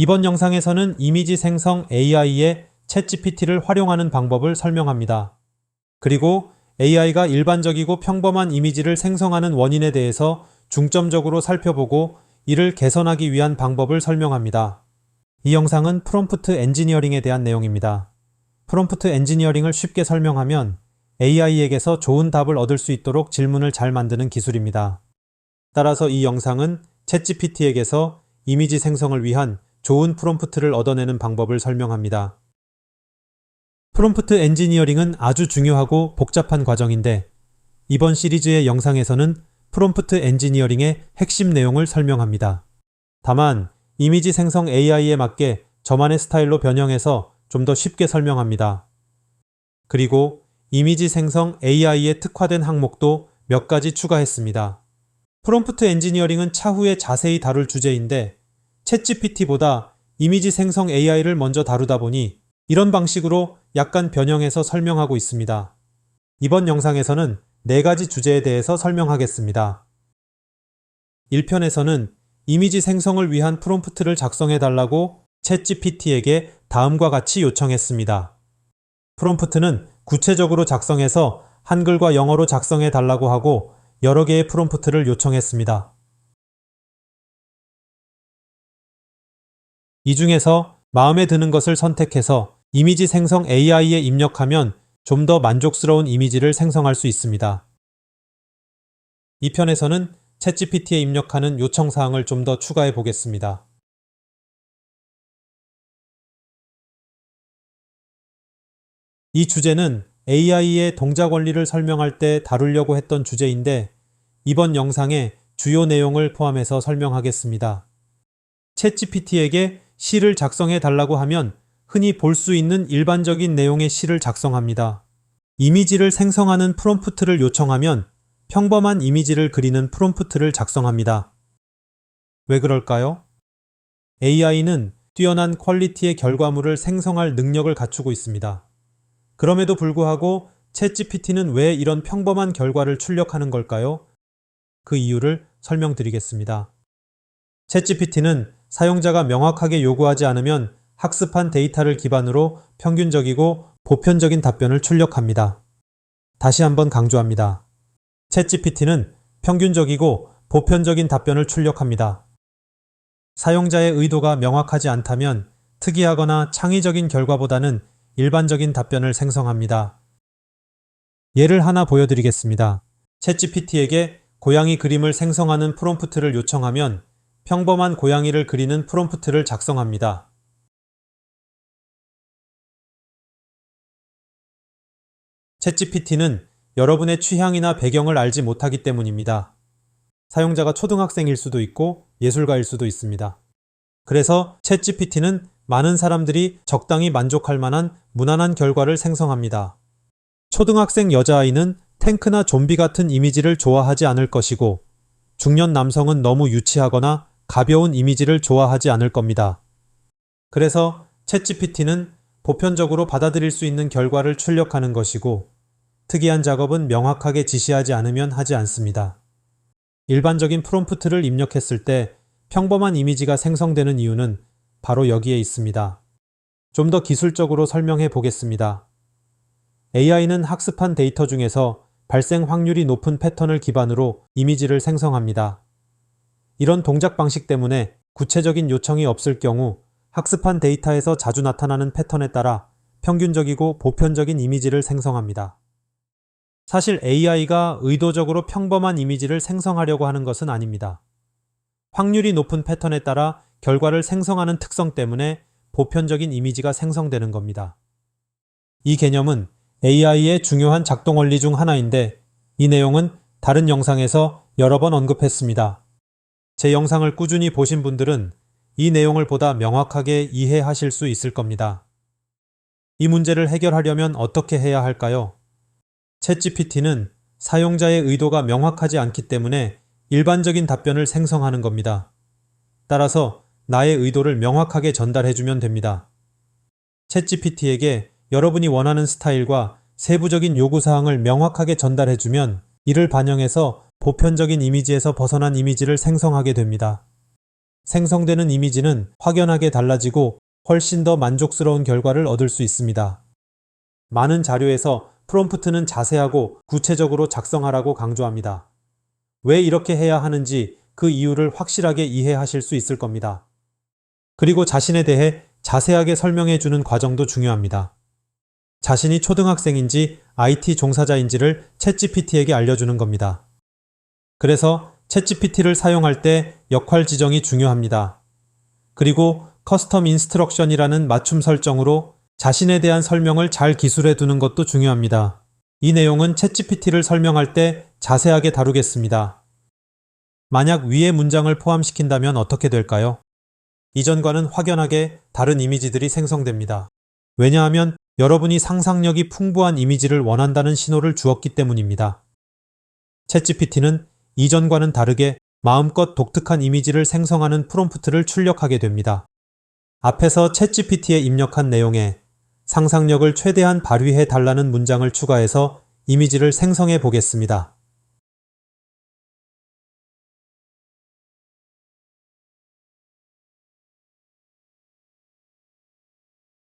이번 영상에서는 이미지 생성 AI의 챗GPT를 활용하는 방법을 설명합니다. 그리고 AI가 일반적이고 평범한 이미지를 생성하는 원인에 대해서 중점적으로 살펴보고 이를 개선하기 위한 방법을 설명합니다. 이 영상은 프롬프트 엔지니어링에 대한 내용입니다. 프롬프트 엔지니어링을 쉽게 설명하면 AI에게서 좋은 답을 얻을 수 있도록 질문을 잘 만드는 기술입니다. 따라서 이 영상은 챗GPT에게서 이미지 생성을 위한 좋은 프롬프트를 얻어내는 방법을 설명합니다. 프롬프트 엔지니어링은 아주 중요하고 복잡한 과정인데 이번 시리즈의 영상에서는 프롬프트 엔지니어링의 핵심 내용을 설명합니다. 다만 이미지 생성 AI에 맞게 저만의 스타일로 변형해서 좀 더 쉽게 설명합니다. 그리고 이미지 생성 AI에 특화된 항목도 몇 가지 추가했습니다. 프롬프트 엔지니어링은 차후에 자세히 다룰 주제인데 챗GPT보다 이미지 생성 AI를 먼저 다루다 보니 이런 방식으로 약간 변형해서 설명하고 있습니다. 이번 영상에서는 네 가지 주제에 대해서 설명하겠습니다. 1편에서는 이미지 생성을 위한 프롬프트를 작성해 달라고 챗GPT에게 다음과 같이 요청했습니다. 프롬프트는 구체적으로 작성해서 한글과 영어로 작성해 달라고 하고 여러 개의 프롬프트를 요청했습니다. 이 중에서 마음에 드는 것을 선택해서 이미지 생성 AI에 입력하면 좀 더 만족스러운 이미지를 생성할 수 있습니다. 이 편에서는 챗GPT에 입력하는 요청 사항을 좀 더 추가해 보겠습니다. 이 주제는 AI의 동작 원리를 설명할 때 다루려고 했던 주제인데 이번 영상에 주요 내용을 포함해서 설명하겠습니다. 챗GPT에게 시를 작성해 달라고 하면 흔히 볼 수 있는 일반적인 내용의 시를 작성합니다. 이미지를 생성하는 프롬프트를 요청하면 평범한 이미지를 그리는 프롬프트를 작성합니다. 왜 그럴까요? AI는 뛰어난 퀄리티의 결과물을 생성할 능력을 갖추고 있습니다. 그럼에도 불구하고 챗GPT는 왜 이런 평범한 결과를 출력하는 걸까요? 그 이유를 설명드리겠습니다. 챗GPT는 사용자가 명확하게 요구하지 않으면 학습한 데이터를 기반으로 평균적이고 보편적인 답변을 출력합니다. 다시 한번 강조합니다. 챗GPT는 평균적이고 보편적인 답변을 출력합니다. 사용자의 의도가 명확하지 않다면 특이하거나 창의적인 결과보다는 일반적인 답변을 생성합니다. 예를 하나 보여드리겠습니다. 챗GPT에게 고양이 그림을 생성하는 프롬프트를 요청하면 평범한 고양이를 그리는 프롬프트를 작성합니다. 챗GPT는 여러분의 취향이나 배경을 알지 못하기 때문입니다. 사용자가 초등학생일 수도 있고 예술가일 수도 있습니다. 그래서 챗GPT는 많은 사람들이 적당히 만족할 만한 무난한 결과를 생성합니다. 초등학생 여자아이는 탱크나 좀비 같은 이미지를 좋아하지 않을 것이고 중년 남성은 너무 유치하거나 가벼운 이미지를 좋아하지 않을 겁니다. 그래서 챗GPT는 보편적으로 받아들일 수 있는 결과를 출력하는 것이고 특이한 작업은 명확하게 지시하지 않으면 하지 않습니다. 일반적인 프롬프트를 입력했을 때 평범한 이미지가 생성되는 이유는 바로 여기에 있습니다. 좀 더 기술적으로 설명해 보겠습니다. AI는 학습한 데이터 중에서 발생 확률이 높은 패턴을 기반으로 이미지를 생성합니다. 이런 동작 방식 때문에 구체적인 요청이 없을 경우 학습한 데이터에서 자주 나타나는 패턴에 따라 평균적이고 보편적인 이미지를 생성합니다. 사실 AI가 의도적으로 평범한 이미지를 생성하려고 하는 것은 아닙니다. 확률이 높은 패턴에 따라 결과를 생성하는 특성 때문에 보편적인 이미지가 생성되는 겁니다. 이 개념은 AI의 중요한 작동 원리 중 하나인데 이 내용은 다른 영상에서 여러 번 언급했습니다. 제 영상을 꾸준히 보신 분들은 이 내용을 보다 명확하게 이해하실 수 있을 겁니다. 이 문제를 해결하려면 어떻게 해야 할까요? 챗GPT는 사용자의 의도가 명확하지 않기 때문에 일반적인 답변을 생성하는 겁니다. 따라서 나의 의도를 명확하게 전달해주면 됩니다. 챗GPT에게 여러분이 원하는 스타일과 세부적인 요구사항을 명확하게 전달해주면 이를 반영해서 보편적인 이미지에서 벗어난 이미지를 생성하게 됩니다. 생성되는 이미지는 확연하게 달라지고 훨씬 더 만족스러운 결과를 얻을 수 있습니다. 많은 자료에서 프롬프트는 자세하고 구체적으로 작성하라고 강조합니다. 왜 이렇게 해야 하는지 그 이유를 확실하게 이해하실 수 있을 겁니다. 그리고 자신에 대해 자세하게 설명해 주는 과정도 중요합니다. 자신이 초등학생인지 IT 종사자인지를 챗GPT에게 알려주는 겁니다. 그래서 챗GPT를 사용할 때 역할 지정이 중요합니다. 그리고 커스텀 인스트럭션이라는 맞춤 설정으로 자신에 대한 설명을 잘 기술해 두는 것도 중요합니다. 이 내용은 챗GPT를 설명할 때 자세하게 다루겠습니다. 만약 위의 문장을 포함시킨다면 어떻게 될까요? 이전과는 확연하게 다른 이미지들이 생성됩니다. 왜냐하면 여러분이 상상력이 풍부한 이미지를 원한다는 신호를 주었기 때문입니다. 챗GPT는 이전과는 다르게 마음껏 독특한 이미지를 생성하는 프롬프트를 출력하게 됩니다. 앞에서 챗GPT에 입력한 내용에 상상력을 최대한 발휘해 달라는 문장을 추가해서 이미지를 생성해 보겠습니다.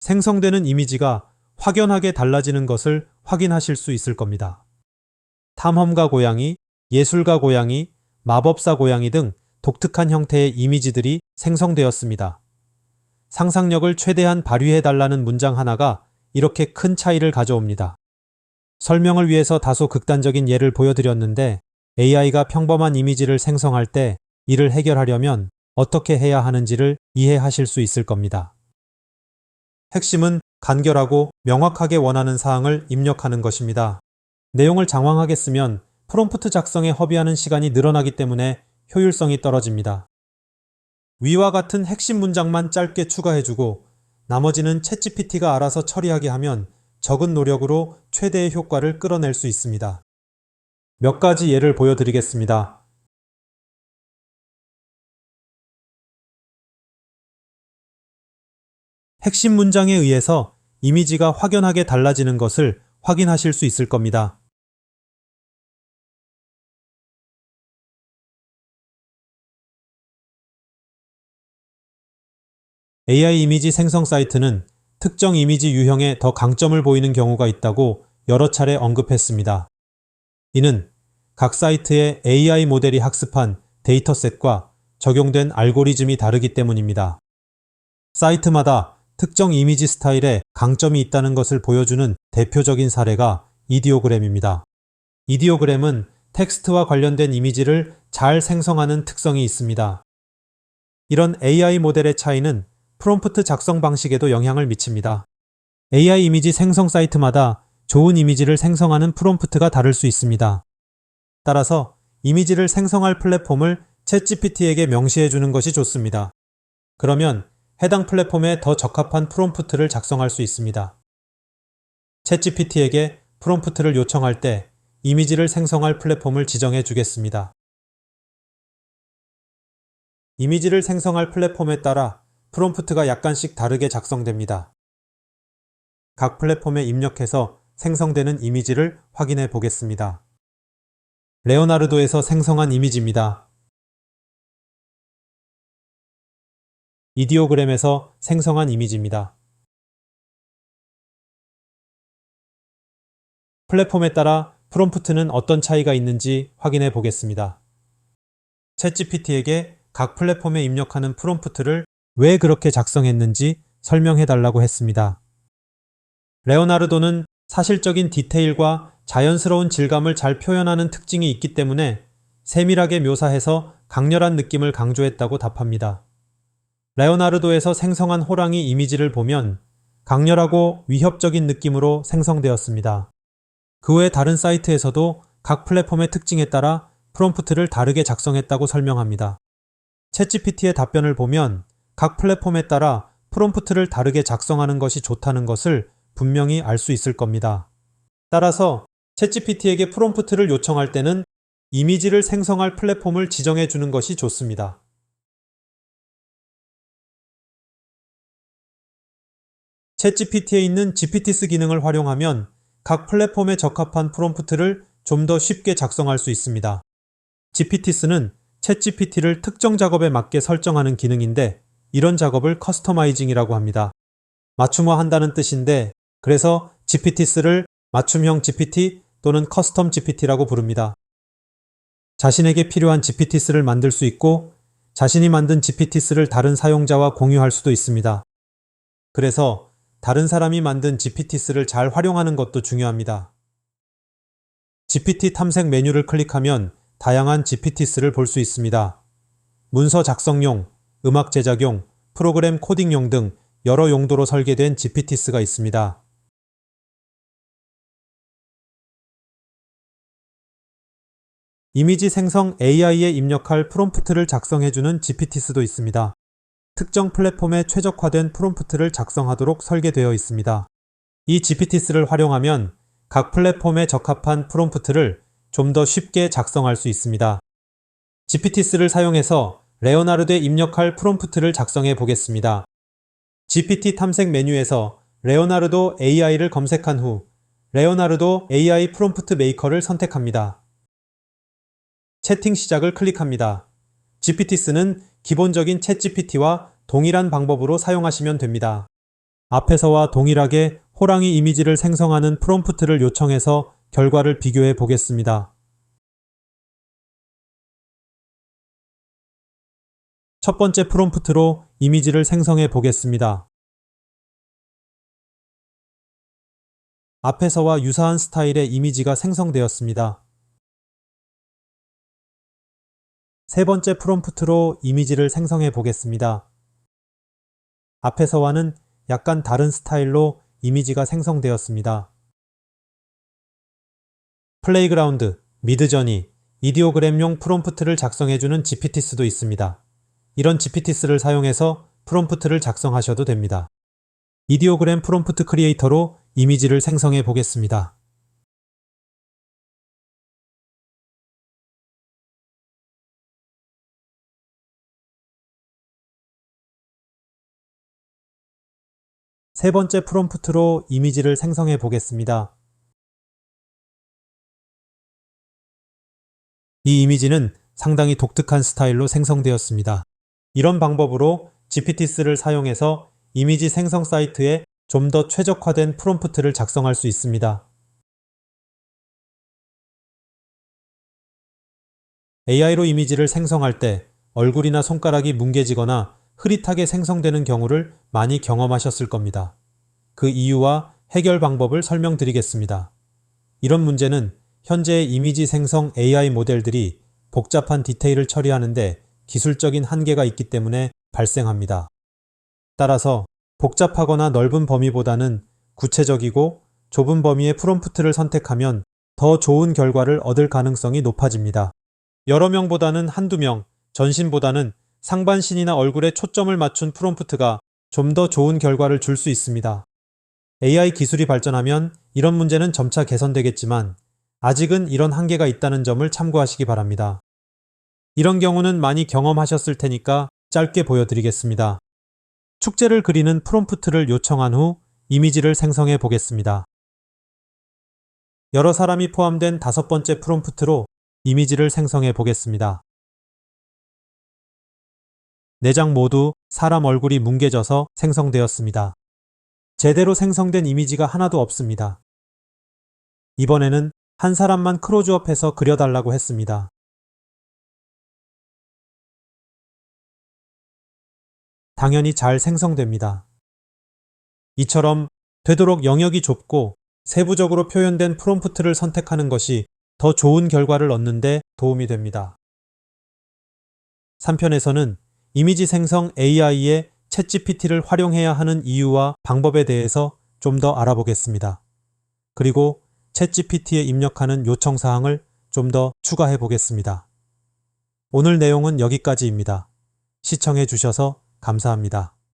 생성되는 이미지가 확연하게 달라지는 것을 확인하실 수 있을 겁니다. 탐험가 고양이, 예술가 고양이, 마법사 고양이 등 독특한 형태의 이미지들이 생성되었습니다. 상상력을 최대한 발휘해 달라는 문장 하나가 이렇게 큰 차이를 가져옵니다. 설명을 위해서 다소 극단적인 예를 보여드렸는데 AI가 평범한 이미지를 생성할 때 이를 해결하려면 어떻게 해야 하는지를 이해하실 수 있을 겁니다. 핵심은 간결하고 명확하게 원하는 사항을 입력하는 것입니다. 내용을 장황하게 쓰면 프롬프트 작성에 허비하는 시간이 늘어나기 때문에 효율성이 떨어집니다. 위와 같은 핵심 문장만 짧게 추가해주고 나머지는 챗GPT가 알아서 처리하게 하면 적은 노력으로 최대의 효과를 끌어낼 수 있습니다. 몇 가지 예를 보여드리겠습니다. 핵심 문장에 의해서 이미지가 확연하게 달라지는 것을 확인하실 수 있을 겁니다. AI 이미지 생성 사이트는 특정 이미지 유형에 더 강점을 보이는 경우가 있다고 여러 차례 언급했습니다. 이는 각 사이트의 AI 모델이 학습한 데이터셋과 적용된 알고리즘이 다르기 때문입니다. 사이트마다 특정 이미지 스타일에 강점이 있다는 것을 보여주는 대표적인 사례가 이디오그램입니다. 이디오그램은 텍스트와 관련된 이미지를 잘 생성하는 특성이 있습니다. 이런 AI 모델의 차이는 프롬프트 작성 방식에도 영향을 미칩니다. AI 이미지 생성 사이트마다 좋은 이미지를 생성하는 프롬프트가 다를 수 있습니다. 따라서 이미지를 생성할 플랫폼을 챗GPT에게 명시해 주는 것이 좋습니다. 그러면 해당 플랫폼에 더 적합한 프롬프트를 작성할 수 있습니다. 챗GPT에게 프롬프트를 요청할 때 이미지를 생성할 플랫폼을 지정해 주겠습니다. 이미지를 생성할 플랫폼에 따라 프롬프트가 약간씩 다르게 작성됩니다. 각 플랫폼에 입력해서 생성되는 이미지를 확인해 보겠습니다. 레오나르도에서 생성한 이미지입니다. 이디오그램에서 생성한 이미지입니다. 플랫폼에 따라 프롬프트는 어떤 차이가 있는지 확인해 보겠습니다. 챗GPT에게 각 플랫폼에 입력하는 프롬프트를 왜 그렇게 작성했는지 설명해 달라고 했습니다. 레오나르도는 사실적인 디테일과 자연스러운 질감을 잘 표현하는 특징이 있기 때문에 세밀하게 묘사해서 강렬한 느낌을 강조했다고 답합니다. 레오나르도에서 생성한 호랑이 이미지를 보면 강렬하고 위협적인 느낌으로 생성되었습니다. 그 외 다른 사이트에서도 각 플랫폼의 특징에 따라 프롬프트를 다르게 작성했다고 설명합니다. 챗GPT의 답변을 보면 각 플랫폼에 따라 프롬프트를 다르게 작성하는 것이 좋다는 것을 분명히 알 수 있을 겁니다. 따라서 챗GPT에게 프롬프트를 요청할 때는 이미지를 생성할 플랫폼을 지정해 주는 것이 좋습니다. 챗GPT에 있는 GPTs 기능을 활용하면 각 플랫폼에 적합한 프롬프트를 좀 더 쉽게 작성할 수 있습니다. GPTs는 챗GPT를 특정 작업에 맞게 설정하는 기능인데 이런 작업을 커스터마이징이라고 합니다. 맞춤화한다는 뜻인데 그래서 GPT-3를 맞춤형 GPT 또는 커스텀 GPT라고 부릅니다. 자신에게 필요한 GPT-3를 만들 수 있고 자신이 만든 GPT-3를 다른 사용자와 공유할 수도 있습니다. 그래서 다른 사람이 만든 GPT-3를 잘 활용하는 것도 중요합니다. GPT 탐색 메뉴를 클릭하면 다양한 GPT-3를 볼 수 있습니다. 문서 작성용, 음악 제작용, 프로그램 코딩용 등 여러 용도로 설계된 GPT-3가 있습니다. 이미지 생성 AI에 입력할 프롬프트를 작성해주는 GPT-3도 있습니다. 특정 플랫폼에 최적화된 프롬프트를 작성하도록 설계되어 있습니다. 이 GPT-3를 활용하면 각 플랫폼에 적합한 프롬프트를 좀 더 쉽게 작성할 수 있습니다. GPT-3를 사용해서 레오나르도에 입력할 프롬프트를 작성해 보겠습니다. GPT 탐색 메뉴에서 레오나르도 AI를 검색한 후 레오나르도 AI 프롬프트 메이커를 선택합니다. 채팅 시작을 클릭합니다. GPT-3는 기본적인 챗 GPT와 동일한 방법으로 사용하시면 됩니다. 앞에서와 동일하게 호랑이 이미지를 생성하는 프롬프트를 요청해서 결과를 비교해 보겠습니다. 첫 번째 프롬프트로 이미지를 생성해 보겠습니다. 앞에서와 유사한 스타일의 이미지가 생성되었습니다. 세 번째 프롬프트로 이미지를 생성해 보겠습니다. 앞에서와는 약간 다른 스타일로 이미지가 생성되었습니다. 플레이그라운드, 미드저니, 이디오그램용 프롬프트를 작성해주는 GPT스도 있습니다. 이런 GPT스를 사용해서 프롬프트를 작성하셔도 됩니다. 이디오그램 프롬프트 크리에이터로 이미지를 생성해 보겠습니다. 세 번째 프롬프트로 이미지를 생성해 보겠습니다. 이 이미지는 상당히 독특한 스타일로 생성되었습니다. 이런 방법으로 GPT-3를 사용해서 이미지 생성 사이트에 좀 더 최적화된 프롬프트를 작성할 수 있습니다. AI로 이미지를 생성할 때 얼굴이나 손가락이 뭉개지거나 흐릿하게 생성되는 경우를 많이 경험하셨을 겁니다. 그 이유와 해결 방법을 설명드리겠습니다. 이런 문제는 현재의 이미지 생성 AI 모델들이 복잡한 디테일을 처리하는데 기술적인 한계가 있기 때문에 발생합니다. 따라서 복잡하거나 넓은 범위보다는 구체적이고 좁은 범위의 프롬프트를 선택하면 더 좋은 결과를 얻을 가능성이 높아집니다. 여러 명보다는 한두 명, 전신보다는 상반신이나 얼굴에 초점을 맞춘 프롬프트가 좀 더 좋은 결과를 줄 수 있습니다. AI 기술이 발전하면 이런 문제는 점차 개선되겠지만 아직은 이런 한계가 있다는 점을 참고하시기 바랍니다. 이런 경우는 많이 경험하셨을 테니까 짧게 보여드리겠습니다. 축제를 그리는 프롬프트를 요청한 후 이미지를 생성해 보겠습니다. 여러 사람이 포함된 다섯 번째 프롬프트로 이미지를 생성해 보겠습니다. 내장 모두 사람 얼굴이 뭉개져서 생성되었습니다. 제대로 생성된 이미지가 하나도 없습니다. 이번에는 한 사람만 크로즈업해서 그려달라고 했습니다. 당연히 잘 생성됩니다. 이처럼 되도록 영역이 좁고 세부적으로 표현된 프롬프트를 선택하는 것이 더 좋은 결과를 얻는데 도움이 됩니다. 3편에서는 이미지 생성 AI의 챗GPT를 활용해야 하는 이유와 방법에 대해서 좀 더 알아보겠습니다. 그리고 챗GPT에 입력하는 요청 사항을 좀 더 추가해 보겠습니다. 오늘 내용은 여기까지입니다. 시청해 주셔서 감사합니다.